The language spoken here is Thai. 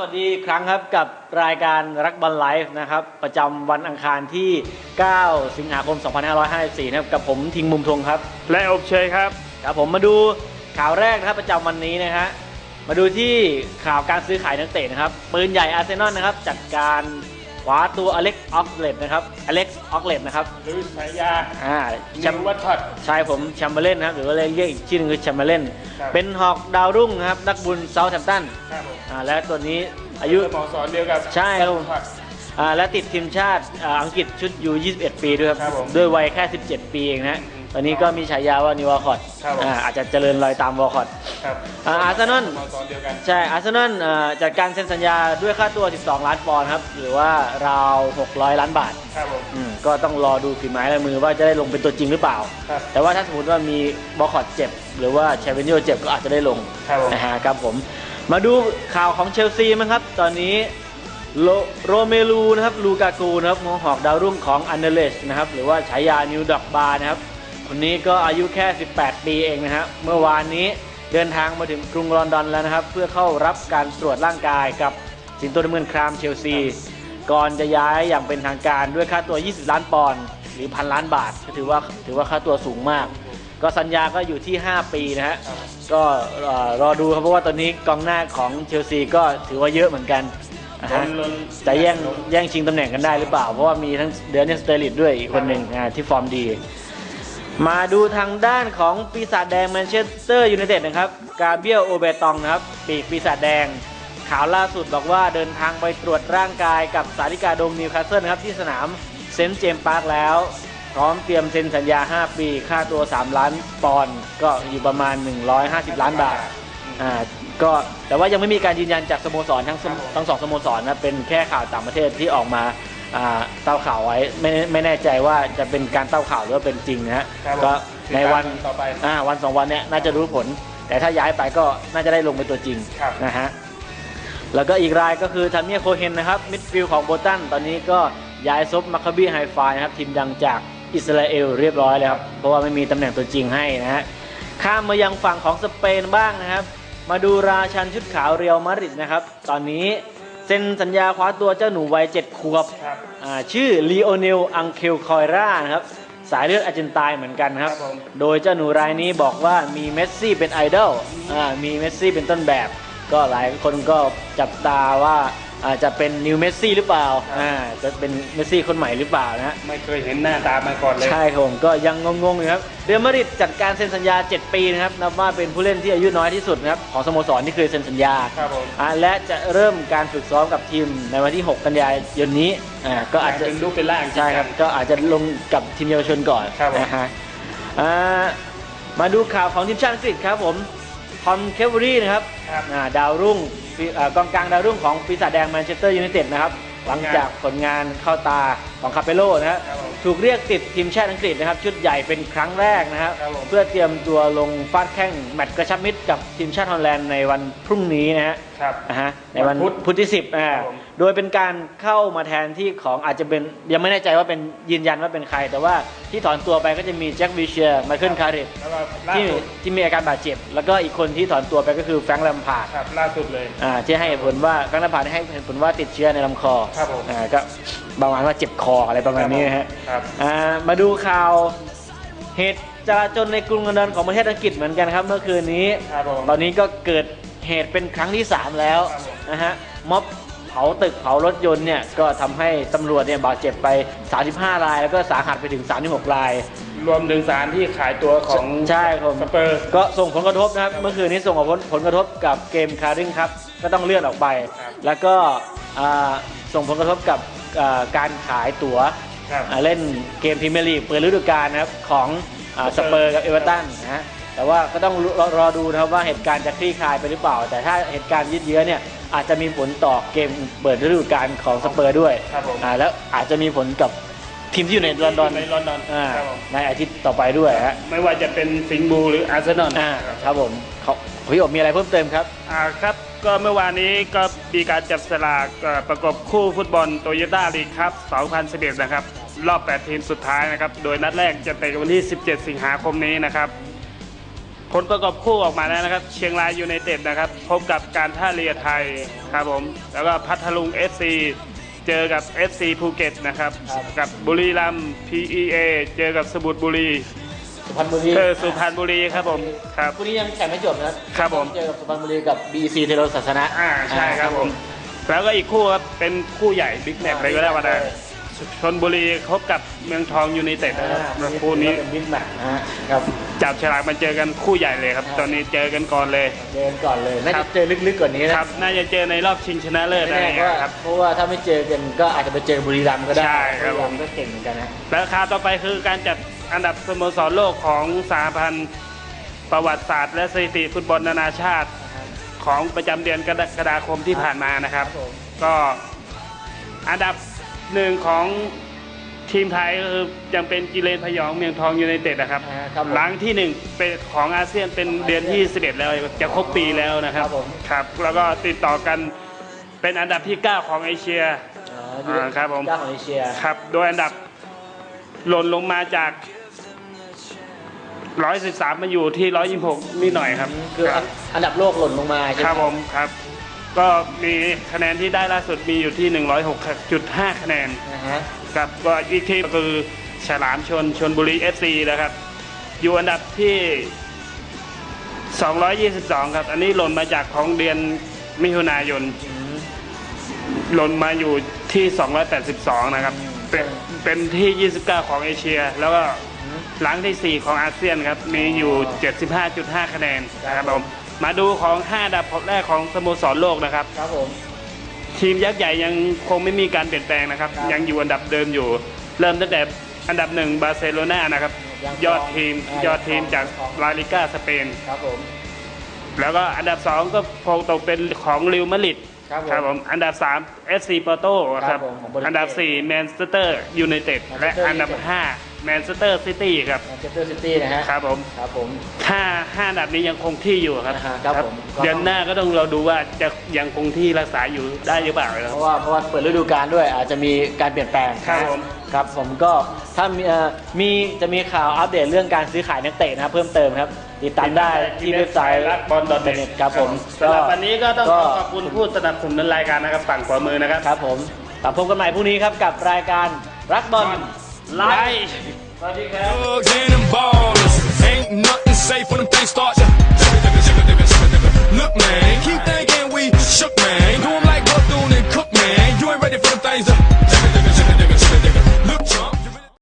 วัสดีอีกครั้งครับกับรายการรักบอลไลฟ์นะครับ ประจำวันอังคารที่ 9 สิงหาคม 2554 นะครับ กับผมทิงมุมทงครับ และอบเชยครับ ครับผมมาดูข่าวแรกนะครับประจำวันนี้นะฮะมาดูที่ข่าวการซื้อขายนักเตะนะครับปืนใหญ่อาร์เซนอลนะครับ จัดการ คว้าตัวอเล็กซ์ออกเลตนะครับอเล็กซ์ออกเลตนะครับหรือฉายาอ่าแชนิมวป์วัตถัดชายผมแชมเบอร์เลนนะครับหรือว่าเรียกอีกชื่อหนึงคือแชมเบอร์เลนครับเป็นหอกดาวรุ่งนะครับนักบุญเซาท์แฮมป์ตันครับผมอ่าและตัวนี้อายุสโมสรเดียวกับใช่ครับผมวัตถัดอ่าและติดทีมชาติอ่าอังกฤษชุดยู21 ปีด้วยครับครับผมด้วยวัยแค่ 17 ปีเองนะฮะอืม ตอนนี้ก็มีฉายาว่านิวอร์คอตครับผม อาจจะเจริญรอยตามวอร์คอตครับอ่าอาร์เซนอลสโมสรเดียวกัน ใช่ อาร์เซนอลอ่าจัดการเซ็นสัญญาด้วยค่าตัว 12 ล้านปอนด์ครับ หรือว่าราว 600 ล้านบาทครับผม อืมก็ต้องรอดูฝีไม้ลายมือว่าจะได้ลงเป็นตัวจริงหรือเปล่า ครับ แต่ว่าถ้าสมมติว่ามีบอคอตเจ็บ หรือว่าเชเวนิโอเจ็บก็อาจจะได้ลงครับผม นะฮะครับผม มาดูข่าวของเชลซีมั้งครับ ตอนนี้โลโรเมลูนะครับลูกากูนะครับหัวหอกดาวรุ่งของอันเดเลสนะครับหรือว่าฉายานิวดอกบาร์นะครับ คนนี้ก็อายุแค่ 18 ปีเองนะฮะเมื่อวานนี้เดินทางมาถึงกรุงลอนดอนแล้วนะครับ เพื่อเข้ารับการตรวจร่างกายกับสิงโตน้ำเงินครามเชลซี ก่อนจะย้ายอย่างเป็นทางการด้วยค่าตัว 20 ล้านปอนด์หรือพันล้านบาทก็ถือว่าถือว่าค่าตัวสูงมาก ก็สัญญาก็อยู่ที่ 5 ปีนะฮะก็รอดูครับเพราะว่าตอนนี้กองหน้าของเชลซีก็ถือว่าเยอะเหมือนกันนะฮะจะแย่งแย่งชิงตำแหน่งกันได้หรือเปล่า เพราะว่ามีทั้งเดือนนิสเตอร์ลิตด้วยอีกคนหนึ่งที่ฟอร์มดี มาดูทางด้านของปีศาจแดงแมนเชสเตอร์ยูไนเต็ดนะครับ กาเบียลโอเบตองนะครับ ปีกปีศาจแดง ข่าวล่าสุดบอกว่าเดินทางไปตรวจร่างกายกับสาริกาโดมนิวคาสเซิลนะครับที่สนามเซนต์เจมส์พาร์คแล้ว พร้อมเตรียมเซ็นสัญญา 5 ปี ค่าตัว 3 ล้านปอนด์ก็อยู่ประมาณ 150 ล้านบาทอ่าก็แต่ว่ายังไม่มีการยืนยันจากสโมสรทั้งสโมทั้งสองสโมสรนะเป็นแค่ข่าวต่างประเทศที่ออกมา เต้าข่าวไว้ไม่ไม่แน่ใจว่าจะเป็นการเต้าข่าวหรือว่าเป็นจริงนะฮะครับผมก็ในวันติดตามต่อไป อ่าวันสองวันเนี้ยน่าจะรู้ผล แต่ถ้าย้ายไปก็น่าจะได้ลงเป็นตัวจริง ครับนะฮะ แล้วก็อีกรายก็คือทันเมียโคเฮนนะครับ มิดฟิลด์ของโบตัน ตอนนี้ก็ย้ายซบมาคาบีไฮไฟนะครับ ทีมดังจากอิสราเอลเรียบร้อยแล้วครับ เพราะว่าไม่มีตำแหน่งตัวจริงให้นะฮะ ข้ามมายังฝั่งของสเปนบ้างนะครับ มาดูราชันชุดขาวเรียวมาดริดนะครับ ตอนนี้เซ็นสัญญาคว้าตัวเจ้าหนูวัย7ขวบครับอ่าชื่อลีโอเนลอังเคลคอยรานะครับสายเลือดอาร์เจนไตน์เหมือนกันครับครับผมโดยเจ้าหนูรายนี้บอกว่ามีเมสซี่เป็นไอดอลอ่ามีเมสซี่เป็นต้นแบบ ก็หลายคนก็จับตาว่า อาจจะเป็นนิวเมสซี่หรือเปล่าอ่าจะเป็นเมสซี่คนใหม่หรือเปล่านะฮะไม่เคยเห็นหน้าตามาก่อนเลย ใช่ครับผมก็ยังงงๆอยู่ครับเรอัลมาดริดจัดการเซ็นสัญญา 7 ปีนะครับนับว่าเป็นผู้เล่นที่อายุน้อยที่สุดนะครับของสโมสรที่เคยเซ็นสัญญาครับผม อ่าและจะเริ่มการฝึกซ้อมกับทีมในวันที่ 6 กันยายนนี้อ่าก็อาจจะ เป็นรูปเป็นร่างใช่ครับ ก็อาจจะลงกับทีมเยาวชนก่อนครับผม นะฮะอ่ามาดูข่าวของทีมชาติอังกฤษครับผมทอมเคเวอรี่นะครับครับ อ่าดาวรุ่ง ปีอ่ากองกลางดาวรุ่งของปีศาจแดงแมนเชสเตอร์ยูไนเต็ดนะครับ หลังจากผลงานเข้าตาของคาเปโลนะฮะ ครับ ถูกเรียกติดทีมชาติอังกฤษนะครับ ชุดใหญ่เป็นครั้งแรกนะครับ ครับผม เพื่อเตรียมตัวลงฟาดแข้งแมตช์กระชับมิตรกับทีมชาติฮอลแลนด์ในวันพรุ่งนี้นะฮะ ครับ นะฮะในวันวันพุธพุธที่ 10อ่าครับผม โดยเป็นการเข้ามาแทนที่ของอาจจะเป็นยังไม่แน่ใจว่าเป็นยืนยันว่าเป็นใคร แต่ว่าที่ถอนตัวไปก็จะมีแจ็ควิเชียร์ไมเคิลคาริสแล้วก็ล่าที่สุดที่มีอาการบาดเจ็บ แล้วก็อีกคนที่ถอนตัวไปก็คือแฟรงค์แลมพาร์ดครับล่าสุดเลย อ่าที่ให้เหตุผลว่าแฟรงค์แลมพาร์ดให้เหตุผลว่าติดเชื้อในลำคอครับผม อ่าก็ ประมาณว่าเจ็บคออะไรประมาณนี้นะฮะครับอ่ามาดูข่าวเหตุจราจนในกรุงลอนดอนของประเทศอังกฤษเหมือนกันครับ เมื่อคืนนี้ ครับผม ตอนนี้ก็เกิดเหตุเป็นครั้งที่ 3 แล้วครับผมนะฮะม็อบเผาตึกเผารถยนต์เนี่ยก็ทำให้ตำรวจเนี่ยบาดเจ็บไป 35 ราย แล้วก็สาหัสไปถึง 36 ราย รวมถึงสารที่ขายตัวของใช่ครับผมสเปอร์ ก็ส่งผลกระทบนะครับ เมื่อคืนนี้ส่งผลผลกระทบกับเกมคาริงครับ ก็ต้องเลื่อนออกไป ครับ แล้วก็อ่าส่งผลกระทบกับ อ่าการขายตั๋วครับอ่าเล่นเกมพรีเมียร์ลีกเปิดฤดูกาลนะครับของอ่าสเปอร์กับเอเวอร์ตันนะฮะแต่ว่าก็ต้องรอรอดูนะครับว่าเหตุการณ์จะคลี่คลายไปหรือเปล่า แต่ถ้าเหตุการณ์ยืดเยื้อเนี่ยอาจจะมีผลต่อเกมเปิดฤดูกาลของสเปอร์ด้วยครับผม อ่าแล้วอาจจะมีผลกับทีมที่อยู่ในลอนดอนในลอนดอนอ่าครับผมในอาทิตย์ต่อไปด้วยฮะ ไม่ว่าจะเป็นสิงห์บูหรืออาร์เซนอลอ่าครับผมเขาพี่อบมีอะไรเพิ่มเติมครับ อ่าครับ ก็เมื่อวานนี้ก็มีการจับสลากประกบคู่ฟุตบอลโตโยต้าลีกครับ2011 นะครับ รอบ 8 ทีมสุดท้ายนะครับ โดยนัดแรกจะเตะวันที่ 17 สิงหาคมนี้นะครับ ผลประกอบคู่ออกมาแล้วนะครับ เชียงรายยูไนเต็ดนะครับ พบกับการท่าเรือไทยครับผม แล้วก็พัทลุง FC เจอกับ FC ภูเก็ตนะครับครับกับบุรีรัมย์ PEA เจอกับสมุทรบุรี สุพรรณบุรีเออสุพรรณบุรีครับผมครับคู่นี้ยังแข่งไม่จบนะครับผมเจอกับสุพรรณบุรีกับ BC เทโรศาสนะอ่าใช่ครับผมแล้วก็อีกคู่ครับเป็นคู่ใหญ่บิ๊กแมตช์เลยก็ได้ว่าได้ชนบุรีพบกับเมืองทองยูไนเต็ดอ่านะครับคู่นี้เป็นบิ๊กแมตช์นะฮะครับจับฉลากมาเจอกันคู่ใหญ่เลยครับ ตอนนี้เจอกันก่อนเลยเดินก่อนเลยน่าครัจะบเจอลึกๆกว่านี้คนะรับน่าจะเจอในรอบชิงชนะเลิศไม่อะไรแน่อย่างเงี้ก็ยครับเพราะว่าถ้าไม่เจอกันก็อาจจะไปเจอบุรีรัมย์ก็ได้ใช่ครับบุรีรัมย์ก็เก่งเหมือนกันนะแล้วข่าวต่อไปคือการจัด อันดับสโมสรโลกของสหพันธ์ประวัติศาสตร์ และสถิติฟุตบอลนานาชาติของประจำเดือนกรกฎาคมที่ผ่านมานะครับครับผมก็อันดับหนึ่งของทีมไทยก็คือยังเป็นกิเลนพยองเมืองทองยูไนเต็ดนะครับอ่าครับผมหลังที่หนึ่งเป็นของอาเซียนเป็นเดือนที่11แล้วจะครบปีแล้วนะครับครับผม ครับ แล้วก็ติดต่อกันเป็นอันดับที่ 9 ของเอเชียอ๋ออยู่ในอ่าครับผม เจ้าของเอเชีย ครับ โดยอันดับหล่นลงมาจาก 113มาอยู่ที่126นิดหน่อยครับคือครับอันดับโลกหล่นลงมาใช่ไหมครับผมครับ ก็มีคะแนนที่ได้ล่าสุดมีอยู่ที่106.5คะแนนนะฮะครับก็อีกทีมก็คือฉลามชนชนบุรี FC นะครับ อยู่อันดับที่ 222 ครับ อันนี้หล่นมาจากของเดือนมิถุนายนอืมหล่นมาอยู่ที่ 282 นะครับ เป็นเป็นที่ 29 ของเอเชีย แล้วก็ หลังที่ 4 ของอาเซียนครับ มีอยู่ 75.5 คะแนนนะครับผมมาดูของ 5 อันดับแรกของสโมสรโลกนะครับ ครับผม ทีมยักษ์ใหญ่ยังคงไม่มีการเปลี่ยนแปลงนะครับ ครับ ยังอยู่อันดับเดิมอยู่ เริ่มตั้งแต่อันดับหนึ่งบาร์เซโลนานะครับยังยอดทีมอ่ายอดทีมจากของลาลิกาสเปน ครับผม แล้วก็อันดับสองก็คงตกเป็นของริวมาดริด ครับผมอันดับ 3 FC ปอร์โตคครัรับบผมของโปรตุเกสอันดับ4แมนเชสเตอร์ยูไนเต็ด Manchester และอันดับ United 5แมนเชสเตอร์ซิตี้ครับแมนเชสเตอร์ซิตี้นะฮะครับผมครับผมห้าห้าอันดับนี้ยังคงที่อยู่ครับอ่าฮะครับผมก็ เดือนหน้าก็ต้องเราดูว่าจะยังคงที่รักษาอยู่ได้หรือเปล่าคเพรับราะว่าเพราะว่าเปิดฤดูกาลด้วยอาจจะมีการเปลี่ยนแปลงครับนะผม ครับผมก็ถ้ามีเอ่อมีจะมีข่าวอัปเดตเรื่องการซื้อขายนักเตะนะครับเพิ่มเติมครับ ติดตามได้ที่เว็บไซต์รักบอลดอทเน็ตครับผมสำหรับวันนี้ก็ต้องขอขอบคุณผู้สนับสนุนรายการนะครับฝั่งขวามือนะครับครับผมกลับพบกันใหม่พรุ่งนี้ครับกับรายการรักบอลไลไลฟ์ฟ์สวัสดีครับ Thugs and them ballers. Ain't nothing safe when them things start to. Look, man, keep thinking we shook, man. Do 'em like Bethune and Cook, man. You ain't ready for them things to.